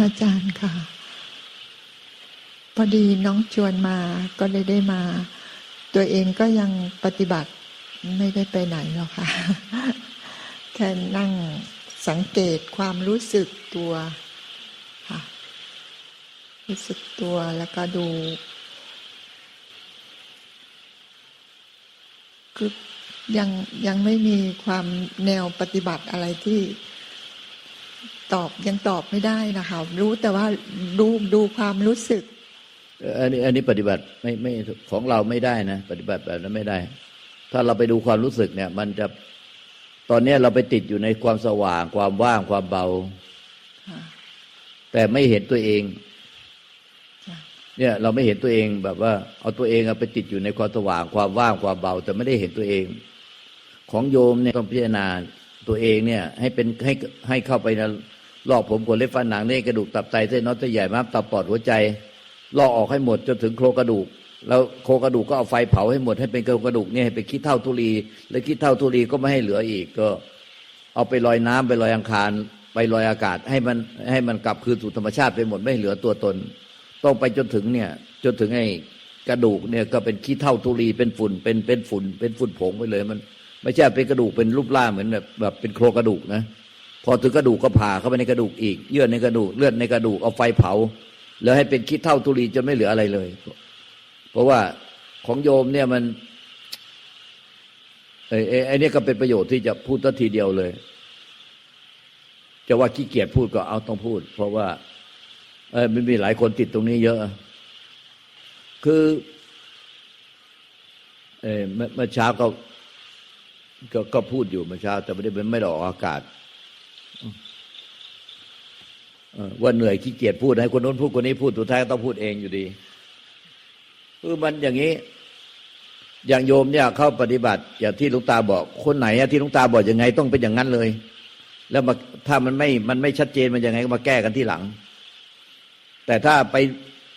พระอาจารย์ค่ะ พอดีน้องชวนมาก็เลยได้มา ตัวเองก็ยังปฏิบัติไม่ได้ไปไหนหรอกค่ะ แค่นั่งสังเกตความรู้สึกตัวค่ะ รู้สึกตัวแล้วก็ดูคือยังยังไม่มีความแนวปฏิบัติอะไรที่ ตอบยังตอบไม่ได้นะคะ รู้แต่ว่าดูดูความรู้สึกเอ่ออันนี้อันนี้ปฏิบัติไม่ไม่ของเราไม่ได้นะปฏิบัติแบบนั้นไม่ได้ ถ้าเราไปดูความรู้สึกเนี่ย มันจะตอนเนี้ยเราไปติดอยู่ในความสว่าง ความว่างความเบาค่ะแต่ไม่เห็นตัวเองจ้ะเนี่ย เราไม่เห็นตัวเองแบบว่า เอาตัวเองเอาไปติดอยู่ในความสว่าง ความว่างความเบา แต่ไม่ได้เห็นตัวเอง ของโยมเนี่ยต้องพิจารณาตัวเองเนี่ย ให้เป็นให้ให้เข้าไปใน ลอกผมขนเล็บฟันหนังเนื้อกระดูกตับไตเส้นน้อยเส้นใหญ่ม้ามตับปอดหัวใจลอกออกให้หมดจนถึงโครงกระดูก แล้วโครงกระดูกก็เอาไฟเผาให้หมดให้เป็นโครงกระดูกเนี่ยให้เป็นขี้เท่าทุลีแล้วขี้เท่าทุลีก็ไม่ให้เหลืออีกก็ เอาไปลอยน้ำไปลอยอังคารไปลอยอากาศให้มันให้มันกลับคืนสู่ธรรมชาติไปหมดไม่เหลือตัวตน ต้องไปจนถึงเนี่ยจนถึงไอ้กระดูกเนี่ยก็เป็นขี้เท่าทุลีเป็นฝุ่นเป็นเป็นฝุ่น เป็นฝุ่นผงไปเลยมัน ไม่ใช่เป็นกระดูกเป็นรูปร่างเหมือนแบบแบบเป็นโครงกระดูกนะ พอถึงกระดูกก็ผ่าเข้าไปในกระดูกอีก เยื่อในกระดูกเลือดในกระดูกเอาไฟเผา แล้วให้เป็นขี้เท่าทุลีจนไม่เหลืออะไรเลย เพราะว่าของโยมเนี่ยมันไอ้ไอ้ไอเนี่ยก็เป็นประโยชน์ที่จะพูดตัทีเดียวเลย จะว่าขี้เกียจพูดก็เอาต้องพูด เพราะว่าเออมันมีหลายคนติดตรงนี้เยอะ คือเออเมื่อเช้าก็ก็พูดอยู่เมื่อเช้า แต่ไม่ได้ไม่ได้ออกอากาศ ว่าเหนื่อยขี้เกียจพูดให้คนโน้นพูดคนนี้พูดสุดท้ายต้องพูดเองอยู่ดีคือมันอย่างนี้ อย่างโยมเนี่ยเข้าปฏิบัติ อย่างที่ลุงตาบอก คนไหนอะที่ลุงตาบอกยังไงต้องเป็นอย่างนั้นเลย แล้วมาถ้ามันไม่มันไม่ชัดเจนมันยังไงก็มาแก้กันที่หลัง แต่ถ้าไป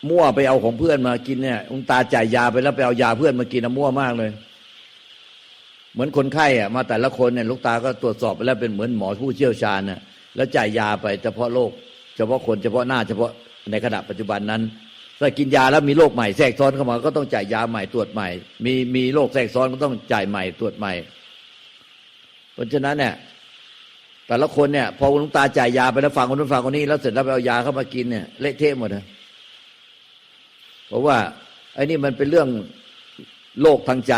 มั่วไปเอาของเพื่อนมากินเนี่ยลุงตาจ่ายยาไปแล้วไปเอายาเพื่อนมากินนะมั่วมากเลย เหมือนคนไข้อะมาแต่ละคนเนี่ยลูกตาก็ตรวจสอบไปแล้วเป็นเหมือนหมอผู้เชี่ยวชาญน่ะแล้วจ่ายยาไปเฉพาะโรค ฉพาะคนเฉพาะหน้าเฉพาะในขณะปัจจุบันนั้นถ้ากินยาแล้วมีโรคใหม่แทรกซ้อนเข้ามา ก็ต้องจ่ายยาใหม่ตรวจใหม่ มีมีโรคแทรกซ้อนก็ต้องจ่ายใหม่ตรวจใหม่ เพราะฉะนั้นเนี่ยแต่ละคนเนี่ยพอหลุงตาจ่ายยาไปแล้วฟังคนนู้นฟังคนนี้แล้วเสร็จแล้วไปเอายาเข้ามากินเนี่ยเละเทะหมดเลยเพราะว่าไอ้นี่มันเป็นเรื่องโรคทางใจ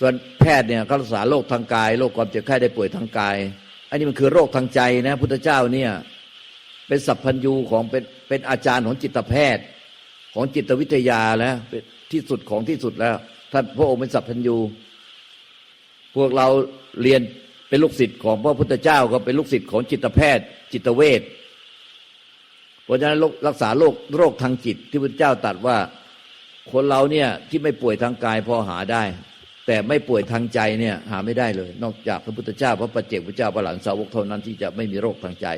ส่วนแพทย์เนี่ยเขารักษาโรคทางกายโรคความเจ็บไข้ได้ป่วยทางกาย อันนี้มันคือโรคทางใจนะ พุทธเจ้าเนี่ย เป็นสัพพัญญูของเป็นเป็นอาจารย์ของจิตแพทย์ ของจิตวิทยาแล้วเป็นที่สุดของที่สุดแล้วท่านพระองค์เป็นสัพพัญญู พวกเราเรียนเป็นลูกศิษย์ของพระพุทธเจ้าก็เป็นลูกศิษย์ของจิตแพทย์ จิตเวชเพราะฉะนั้นโรครักษาโรคโรคทางจิตที่พระเจ้าตรัสว่าคนเราเนี่ยที่ไม่ป่วยทางกายพอหาได้ แต่ไม่ป่วยทางใจเนี่ยหาไม่ได้เลย นอกจากพระพุทธเจ้า พระปัจเจกพระเจ้าพระหลานสาวกเท่านั้นที่จะไม่มีโรคทางใจ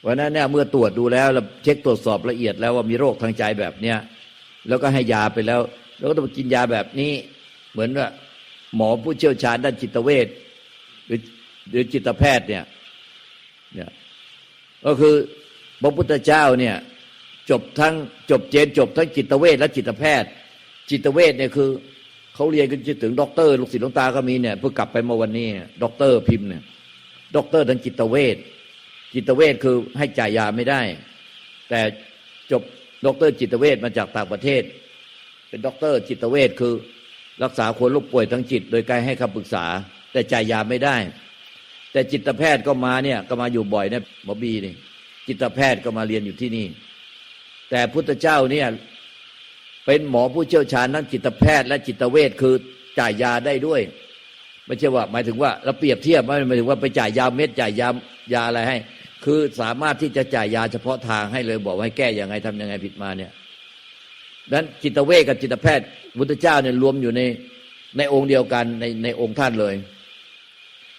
เพราะนั้นเนี่ยเมื่อตรวจดูแล้วเราเช็คตรวจสอบละเอียดแล้วว่ามีโรคทางใจแบบเนี้ยแล้วก็ให้ยาไปแล้ว แล้วก็ต้องกินยาแบบนี้ เหมือนว่าหมอผู้เชี่ยวชาญด้านจิตเวชหรือหรือจิตแพทย์เนี่ยเนี่ยก็คือพระพุทธเจ้าเนี่ยจบทั้งจบเจนจบทั้งจิตเวชและจิตแพทย์ จิตเวชเนี่ยคือเขาเรียนกันจนถึงด็อกเตอร์ลูกศิษย์หลวงตาก็มีเนี่ยเพิ่งกลับไปเมื่อวันนี้ด็อกเตอร์พิมพ์เนี่ยด็อกเตอร์ทางจิตเวช จิตเวชคือให้จ่ายยาไม่ได้ แต่จบด็อกเตอร์จิตเวชมาจากต่างประเทศ เป็นด็อกเตอร์จิตเวชคือรักษาคนลูกป่วยทางจิต โดยการให้คำปรึกษา แต่จ่ายยาไม่ได้ แต่จิตแพทย์ก็มาเนี่ยก็มาอยู่บ่อยนะหมอบีนี่จิตแพทย์ก็มาเรียนอยู่ที่นี่ แต่พุทธเจ้าเนี่ยเป็นหมอผู้เชี่ยวชาญทั้งจิตแพทย์และจิตเวชคือจ่ายยาได้ด้วยไม่ใช่ว่าหมายถึงว่าเราเปรียบเทียบไม่หมายถึงว่าไปจ่ายยาเม็ดจ่ายยายาอะไรให้ คือสามารถที่จะจ่ายยาเฉพาะทางให้เลยบอกว่าให้แก้ยังไงทำยังไงผิดมาเนี่ยดังนั้นจิตเวชกับจิตแพทย์พุทธเจ้าเนี่ยรวมอยู่ในในองค์เดียวกันในในองค์ท่านเลย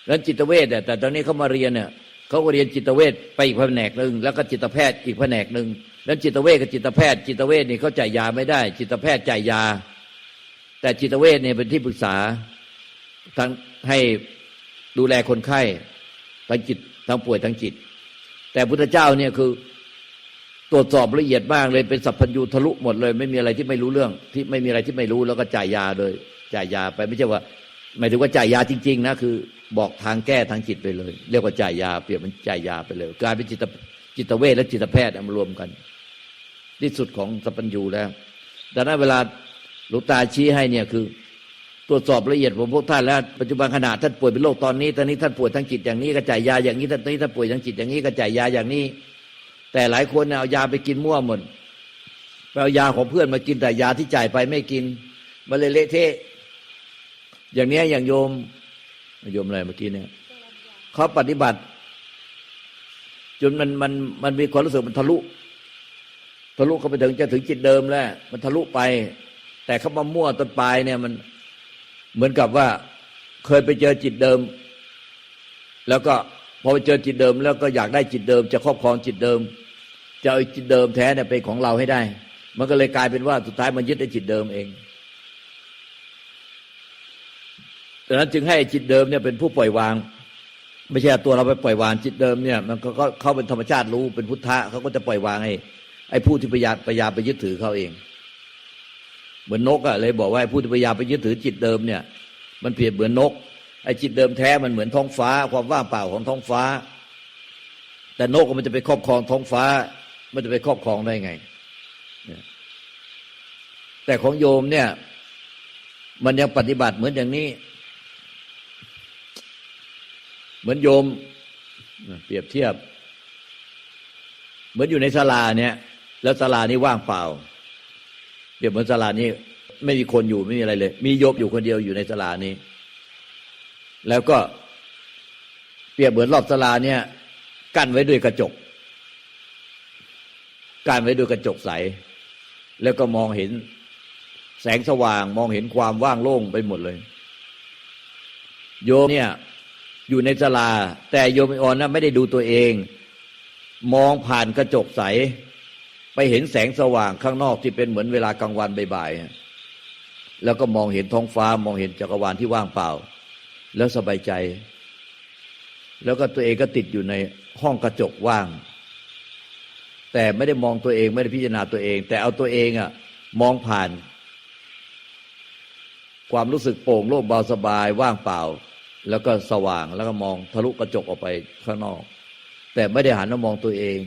ดังนั้นจิตเวชเนี่ยแต่ตอนนี้เขามาเรียนเนี่ยเขาก็เรียนจิตเวชไปอีกแผนกหนึ่งแล้วก็จิตแพทย์อีกแผนกหนึ่งแล้วจิตเวชกับจิตแพทย์จิตเวชนี่เขาจ่ายยาไม่ได้ จิตแพทย์จ่ายยา แต่จิตเวชเนี่ยเป็นที่ปรึกษาทั้งให้ดูแลคนไข้ทั้งจิตทั้งป่วยทั้งจิต แต่พุทธเจ้าเนี่ยคือตรวจสอบละเอียดมากเลยเป็นสัพพัญญูทะลุหมดเลย ไม่มีอะไรที่ไม่รู้เรื่อง ที่ไม่มีอะไรที่ไม่รู้แล้วก็จ่ายยาเลยจ่ายยาไปไม่ใช่ว่าหมายถึงว่าจ่ายยาจริง ๆ นะคือ บอกทางแก้ทางจิตไปเลย เรียกว่าจ่ายยาเปรียบมันจ่ายยาไปเลยกลายเป็นจิตจิตเวชและจิตแพทย์มารวมกัน ที่สุดของสัพพัญญูแล้วดังนั้นเวลาหลวงตาชี้ให้เนี่ยคือ ตรวจสอบละเอียดผมพวกท่านแล้วปัจจุบันขณะท่านป่วยเป็นโรคตอนนี้ตอนนี้ท่านป่วยทางจิตอย่างนี้ก็จ่ายยาอย่างนี้ตอนนี้ท่านป่วยทางจิตอย่างนี้ก็จ่ายยาอย่างนี้ แต่หลายคนเอายาไปกินมั่วหมดไปเอายาของเพื่อนมากินแต่ยาที่จ่ายไปไม่กินมันเลยเละเทะอย่างเนี้ยอย่างโยมโยมอะไรเมื่อกี้เนี่ยเขาปฏิบัติ จนมันมันมันมีความรู้สึกมันทะลุ ทะลุเข้าไปถึงจะถึงจิตเดิมแล้ว มันทะลุไป แต่เขามามั่วต้นปลายเนี่ยมัน เหมือนกับว่าเคยไปเจอจิตเดิม แล้วก็พอไปเจอจิตเดิม แล้วก็อยากได้จิตเดิม จะครอบครองจิตเดิม จะเอาจิตเดิมแท้เนี่ยเป็นของเราให้ได้ มันก็เลยกลายเป็นว่าสุดท้ายมันยึดไอ้จิตเดิมเองดังนั้นจึงให้จิตเดิมเนี่ยเป็นผู้ปล่อยวาง ไม่ใช่ตัวเราไปปล่อยวางจิตเดิมเนี่ย มันก็เขาเป็นธรรมชาติรู้เป็นพุทธะเขาก็จะปล่อยวางให้ไอ้ผู้ที่พยายามพยายามไปยึดถือเขาเอง เหมือนนกอะเลยบอกว่าผู้ที่พยายามไปยึดถือจิตเดิมเนี่ยมันเปรียบเหมือนนกไอ้จิตเดิมแท้มันเหมือนท้องฟ้า ความว่างเปล่าของท้องฟ้า แต่นกมันจะไปครอบครองท้องฟ้า มันจะไปครอบครองได้ไง แต่ของโยมเนี่ย มันยังปฏิบัติเหมือนอย่างนี้ เหมือนโยม เปรียบเทียบ เหมือนอยู่ในศาลาเนี่ย แล้วศาลานี้ว่างเปล่า เปรียบเหมือนศาลานี้ ไม่มีคนอยู่ไม่มีอะไรเลย มีโยมอยู่คนเดียวอยู่ในศาลานี้ แล้วก็เปรียบเหมือนรอบศาลาเนี่ย กั้นไว้ด้วยกระจก กั้นไว้ด้วยกระจกใส แล้วก็มองเห็นแสงสว่างมองเห็นความว่างโล่งไปหมดเลย โยมเนี่ยอยู่ในศาลา แต่โยมอ่อนนะไม่ได้ดูตัวเอง มองผ่านกระจกใส ไปเห็นแสงสว่างข้างนอกที่เป็นเหมือนเวลากลางวันบ่ายๆแล้วก็มองเห็นท้องฟ้ามองเห็นจักรวาลที่ว่างเปล่า แล้วสบายใจ แล้วก็ตัวเองก็ติดอยู่ในห้องกระจกว่าง แต่ไม่ได้มองตัวเองไม่ได้พิจารณาตัวเอง แต่เอาตัวเองอะมองผ่าน ความรู้สึกโปร่งโล่งเบาสบายว่างเปล่า แล้วก็สว่างแล้วก็มองทะลุกระจกออกไปข้างนอก แต่ไม่ได้หันมามองตัวเอง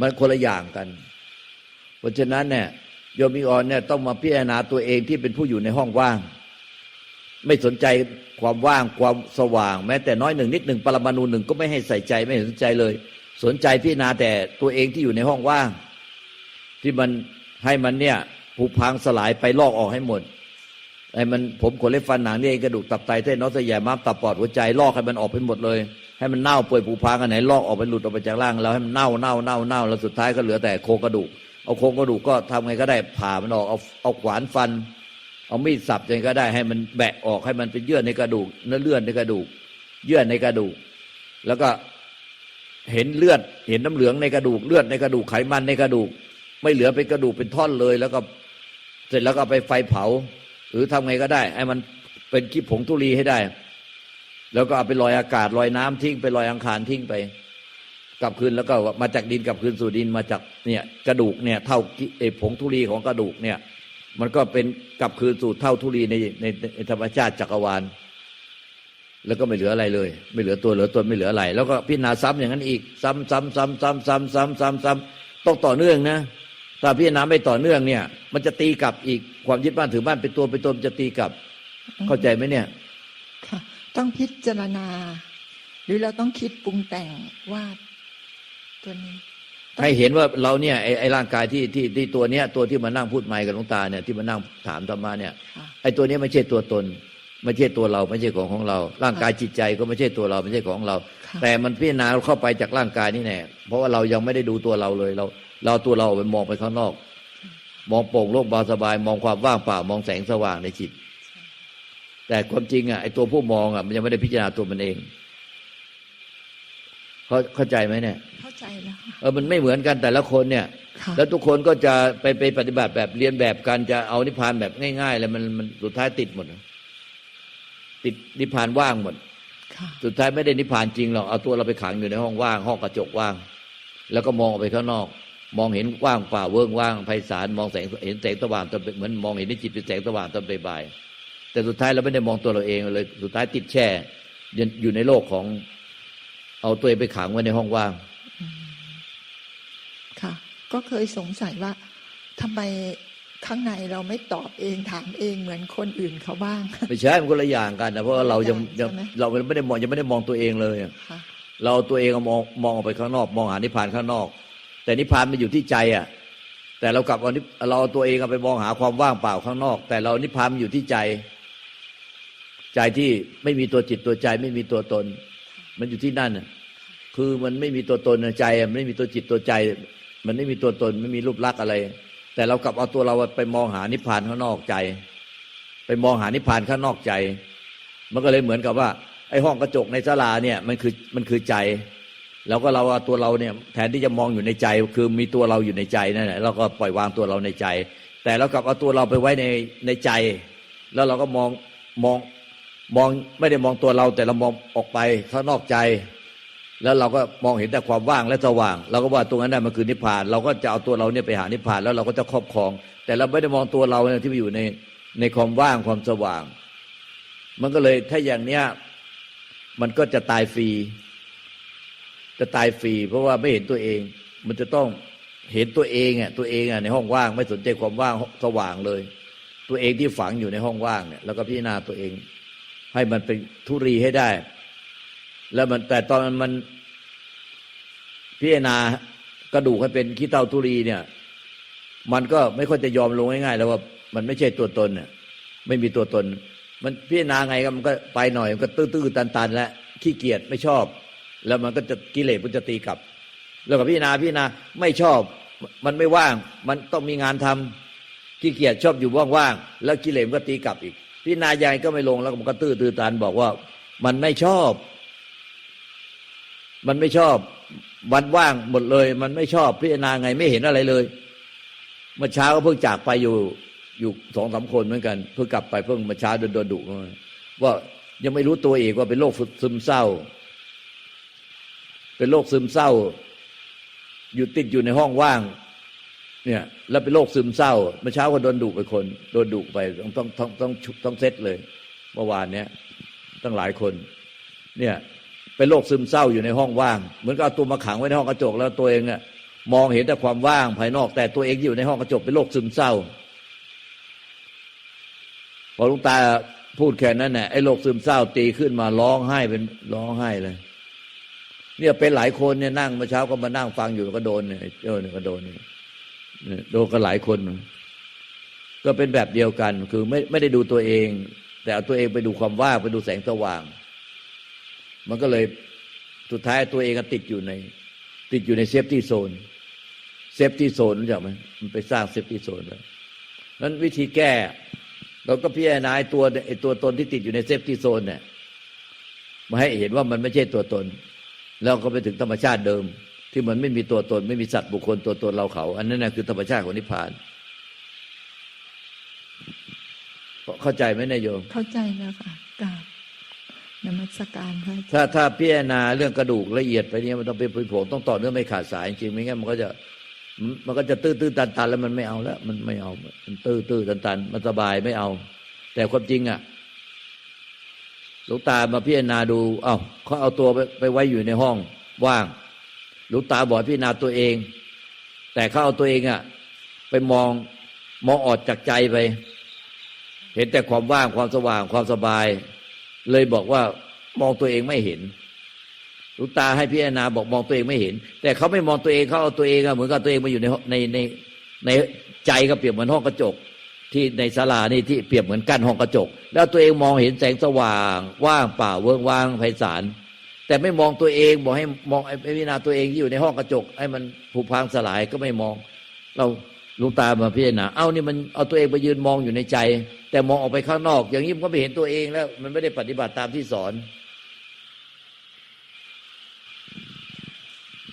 มันคนละอย่างกัน เพราะฉะนั้นเนี่ยโยมมิออนเนี่ยต้องมาพิจารณาตัวเองที่เป็นผู้อยู่ในห้องว่าง ไม่สนใจความว่างความสว่าง แม้แต่น้อยหนึ่งนิดหนึ่งปรมาณูหนึ่งก็ไม่ให้ใส่ใจไม่สนใจเลย สนใจพิจารณาแต่ตัวเองที่อยู่ในห้องว่าง ที่มันให้มันเนี่ยผุพังสลายไปลอกออกให้หมดไอ้มันผมขนเล็บฟันหนังนี่เองกระดูกตับไตเส้นน้อสยายม้ามตับปอดหัวใจลอกให้มันออกไปหมดเลย ให้มันเน่าเปื่อยผุพังอันไหนลอกออกไปหลุดออกไปจากร่างเราให้มันเน่าเน่าเน่าเน่าแล้วสุดท้ายก็เหลือแต่โครงกระดูก เอาโครงกระดูกก็ทำไงก็ได้ผ่ามันออกเอาเอาขวานฟัน เอามีดสับยังไงก็ได้ให้มันแบะออกให้มันเป็นเยื่อในกระดูกเนื้อเลือดในกระดูก เยื่อในกระดูก แล้วก็เห็นเลือด เห็นน้ำเหลืองในกระดูกเลือดในกระดูกไขมันในกระดูก ไม่เหลือเป็นกระดูกเป็นท่อนเลย แล้วก็เสร็จแล้วก็ไปไฟเผา หรือทำไงก็ได้ ให้มันเป็นขี้ผงทุลีให้ได้ แล้วก็เอาไปลอยอากาศลอยน้ำทิ้งไปลอยอังคารทิ้งไป กลับคืนแล้วก็มาจากดินกลับคืนสู่ดินมาจากเนี่ยกระดูกเนี่ยเท่าไอ้ผงทุลีของกระดูกเนี่ย มันก็เป็นกลับคืนสู่เท่าทุลีในในในธรรมชาติจักรวาล แล้วก็ไม่เหลืออะไรเลย ไม่เหลือตัวเหลือตนไม่เหลืออะไร แล้วก็พิจารณาซ้ำอย่างนั้นอีก ซ้ำซ้ำซ้ำซ้ำซ้ำซ้ำซ้ำซ้ำต้องต่อเนื่องนะถ้าพิจารณาไม่ต่อเนื่องเนี่ย มันจะตีกลับอีกความยึดบ้านถือบ้านเป็นตัวเป็นตนจะตีกลับ เข้าใจไหมเนี่ยค่ะต้องพิจารณา หรือเราต้องคิดปรุงแต่งว่า ตัวนี้ให้เห็นว่าเราเนี่ยไอ้ไอ้ร่างกายที่ที่ที่ตัวเนี้ยตัวที่มานั่งพูดไมค์กับหลวงตาเนี่ยที่มานั่งถามธรรมะเนี่ยค่ะไอ้ตัวเนี้ยไม่ใช่ตัวตน ไม่ใช่ตัวเราไม่ใช่ของของเรา ร่างกายจิตใจก็ไม่ใช่ตัวเราไม่ใช่ของเราค่ะแต่มันพิจารณาเข้าไปจากร่างกายนี่แน่เพราะว่าเรายังไม่ได้ดูตัวเราเลยเรา เราเอาตัวเราไปมองไปข้างนอก มองโปร่งโล่งเบาสบาย มองความว่างเปล่ามองแสงสว่างในจิต แต่ความจริงอะไอ้ตัวผู้มองอะมันยังไม่ได้พิจารณาตัวมันเอง เขาเข้าใจไหมเนี่ย เข้าใจแล้วค่ะเออมันไม่เหมือนกันแต่ละคนเนี่ยค่ะแล้วทุกคนก็จะไปไปปฏิบัติแบบเรียนแบบกันจะเอานิพพานแบบง่ายๆแล้วมันมันสุดท้ายติดหมดติดนิพพานว่างหมดค่ะสุดท้ายไม่ได้นิพพานจริงหรอกเอาตัวเราไปขังอยู่ในห้องว่างห้องกระจกว่าง แล้วก็มองออกไปข้างนอก มองเห็นว่างเปล่าเวิ้งว่างไพศาลมองแสงเห็นแสงสว่างตอนเป็นเหมือนมองเห็นในจิตเป็นแสงสว่างตอนบ่ายๆแต่สุดท้ายเราไม่ได้มองตัวเราเองเลย สุดท้ายติดแช่อยู่ในโลกของ เอาตัวเองไปขังไว้ในห้องว่าง ค่ะ ก็เคยสงสัยว่าทำไมข้างในเราไม่ตอบเองถามเองเหมือนคนอื่นเขาบ้าง ไม่ใช่มันคนละอย่างกันนะเพราะว่าเรายังใช่ยังไหมเราไม่ได้มองยังไม่ได้มองตัวเองเลยอะค่ะเราเอาตัวเองมองมองออกไปข้างนอก มองหานิพพานข้างนอก แต่นิพพานมันอยู่ที่ใจอะ แต่เรากลับเอานิพเราเอาตัวเองเอาไปมองหาความว่างเปล่าข้างนอก แต่เรานิพพานมันอยู่ที่ใจ ใจที่ไม่มีตัวจิตตัวใจไม่มีตัวตน มันอยู่ที่นั่นน่ะคือมันไม่มีตัวตนในใจ มันไม่มีตัวจิตตัวใจ มันไม่มีตัวตนไม่มีรูปลักษณ์อะไร แต่เรากลับเอาตัวเราไปมองหานิพพานข้างนอกใจ ไปมองหานิพพานข้างนอกใจ มันก็เลยเหมือนกับว่า ไอ้ห้องกระจกในศาลาเนี่ยมันคือมันคือใจแล้วก็เราเอาตัวเราเนี่ยแทนที่จะมองอยู่ในใจ คือมีตัวเราอยู่ในใจนั่นแหละเราก็ปล่อยวางตัวเราในใจ แต่เรากลับเอาตัวเราไปไว้ในในใจ แล้วเราก็มองมอง มองไม่ได้มองตัวเราแต่เรามองออกไปข้างนอกใจ แล้วเราก็มองเห็นแต่ความว่างและสว่าง เราก็ว่าตรงนั้นน่ะมันคือนิพพาน เราก็จะเอาตัวเราเนี่ยไปหานิพพานแล้วเราก็จะครอบครอง แต่เราไม่ได้มองตัวเราเนี่ยที่ไปอยู่ในในความว่างความสว่าง มันก็เลยถ้าอย่างเนี้ยมันก็จะตายฟรี จะตายฟรี เพราะว่าไม่เห็นตัวเอง มันจะต้องเห็นตัวเองอะตัวเองอะในห้องว่างไม่สนใจความว่างสว่างเลย ตัวเองที่ฝังอยู่ในห้องว่างเนี่ยแล้วก็พิจารณาตัวเอง ให้มันเป็นทุรีให้ได้ แล้วมันแต่ตอนมันพิจารณากระดูกให้เป็นขี้เต้าทุรีเนี่ย มันก็ไม่ค่อยจะยอมลงง่ายๆแล้วว่ามันไม่ใช่ตัวตนเนี่ยไม่มีตัวตน มันพิจารณาไงก็มันก็ไปหน่อยมันก็ตื้อๆตันๆแล้วขี้เกียจไม่ชอบ แล้วมันก็จะกิเลสมันจะตีกลับ แล้วก็พิจารณาพิจารณาไม่ชอบ มันไม่ว่าง มันต้องมีงานทำขี้เกียจชอบอยู่ว่างๆแล้วกิเลสมันก็ตีกลับอีก พิจารณายังไงก็ไม่ลงแล้วมันก็ตื้อตื้อตันบอกว่า มันไม่ชอบ มันไม่ชอบ วันว่างหมดเลย มันไม่ชอบพิจารณาไงไม่เห็นอะไรเลยเมื่อเช้าก็เพิ่งจากไปอยู่อยู่สองสามคนเหมือนกัน เพิ่งกลับไปเพิ่งเมื่อเช้าโดนโดนดุมาว่ายังไม่รู้ตัวเอีกว่าเป็นโรคซึมเศร้า เป็นโรคซึมเศร้า อยู่ติดอยู่ในห้องว่าง เนี่ยแล้วเป็นโรคซึมเศร้าเมื่อเช้าก็โดนดุไปคน โดนดุไปต้องต้องต้องต้องต้องเซตเลยเมื่อวานเนี้ยตั้งหลายคน เนี่ยเป็นโรคซึมเศร้าอยู่ในห้องว่าง เหมือนกับเอาตัวมาขังไว้ในห้องกระจกแล้วตัวเองเนี่ยมองเห็นแต่ความว่างภายนอก แต่ตัวเองอยู่ในห้องกระจกเป็นโรคซึมเศร้า พอลุงตาพูดแค่นั้นน่ะไอ้โรคซึมเศร้าตีขึ้นมาร้องไห้เป็นร้องไห้เลย เนี่ยเป็นหลายคนเนี่ยนั่งเมื่อเช้าก็มานั่งฟังอยู่ก็โดนเนี่ยเจ้าเนี่ยก็โดนเนี่ย โดนกันหลายคน ก็เป็นแบบเดียวกัน คือไม่ไม่ได้ดูตัวเอง แต่เอาตัวเองไปดูความว่างไปดูแสงสว่าง มันก็เลยสุดท้ายตัวเองก็ติดอยู่ใน ติดอยู่ในเซฟตี้โซนเซฟตี้โซนรู้จักไหมมันไปสร้างเซฟตี้โซนแล้วนั้นวิธีแก้ เราก็พิจารณาไอ้ตัวไอ้ตัวตนที่ติดอยู่ในเซฟตี้โซนเนี่ยมาให้เห็นว่ามันไม่ใช่ตัวตน แล้วก็ไปถึงธรรมชาติเดิม ที่มันไม่มีตัวตน ไม่มีสัตว์บุคคลตัวตนเราเขา อันนั้นนะคือธรรมชาติของนิพพานเข้าใจไหมนายโยม เข้าใจแล้วค่ะกราบนมัสการพระอาจารย์ถ้าถ้าพิจารณาเรื่องกระดูกละเอียดไปเนี่ยมันต้องเป็นผลต้องต่อเนื่องไม่ขาดสายจริงไม่งั้นมันก็จะมันก็จะตื้อตื้อตันตันแล้วมันไม่เอาแล้ว มันไม่เอา มันตื้อตื้อตันตันมันสบายไม่เอา แต่ความจริงอะหลวงตามาพิจารณาดู เอ้าเขาเอาตัวไปไปไว้อยู่ในห้องว่าง หลวงตาบอกพิจารณาตัวเอง แต่เขาเอาตัวเองอะไปมองมองออกจากใจไป เห็นแต่ความว่างความสว่างความสบาย เลยบอกว่ามองตัวเองไม่เห็นหลูกตาให้พิจารณาบอกมองตัวเองไม่เห็น แต่เขาไม่มองตัวเองเขาเอาตัวเองอะเหมือนกับตัวเองมาอยู่ในในในในใจก็เปรียบเหมือนห้องกระจก ที่ในศาลานี่ที่เปรียบเหมือนกั้นห้องกระจก แล้วตัวเองมองเห็นแสงสว่าง ว่างเปล่าเวิ้งว่างไพศาล แต่ไม่มองตัวเอง บอกให้มองไอ้พิจารณาตัวเองที่อยู่ในห้องกระจก ให้มันผุพังสลายก็ไม่มอง เราหลุงตามาพิจารณาเอ้านี่มันเอาตัวเองไปยืนมองอยู่ในใจ แต่มองออกไปข้างนอก อย่างนี้มันก็ไม่เห็นตัวเองแล้ว มันไม่ได้ปฏิบัติตามที่สอน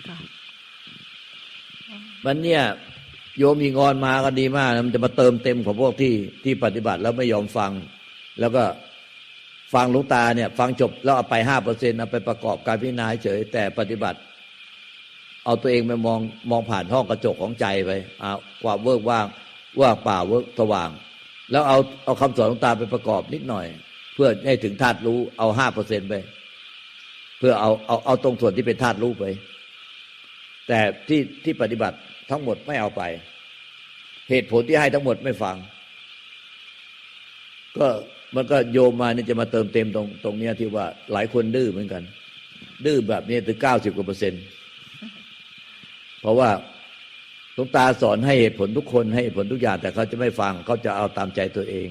กราบมันเนี่ยโยมมีงอนมาก็ดีมากนะมันจะมาเติมเต็มของพวกที่ที่ปฏิบัติแล้วไม่ยอมฟัง แล้วก็ ฟังหลวงตาเนี่ย ฟังจบแล้วเอาไปห้าเปอร์เซ็นเอาไปประกอบการพิจารณาเฉย แต่ปฏิบัติ เอาตัวเองไปมองมองผ่านห้องกระจกของใจไปเอาความเวิร์กว่างว่างเปล่าเวิร์กสว่าง แล้วเอาเอาคำสอนหลวงตาไปประกอบนิดหน่อย เพื่อให้ถึงธาตุรู้เอาห้าเปอร์เซ็นไป เพื่อเอาเอาเอาตรงส่วนที่เป็นธาตุรู้ไป แต่ที่ที่ปฏิบัติทั้งหมดไม่เอาไป เหตุผลที่ให้ทั้งหมดไม่ฟัง ก็ มันก็โยมมานี่จะมาเติมเต็มตรงตรงเนี้ยที่ว่าหลายคนดื้อเหมือนกัน ดื้อแบบนี้ถึงเก้าสิบกว่าเปอร์เซ็นต์เพราะว่าหลวงตาสอนให้เหตุผลทุกคนให้เหตุผลทุกอย่าง แต่เขาจะไม่ฟังเขาจะเอาตามใจตัวเอง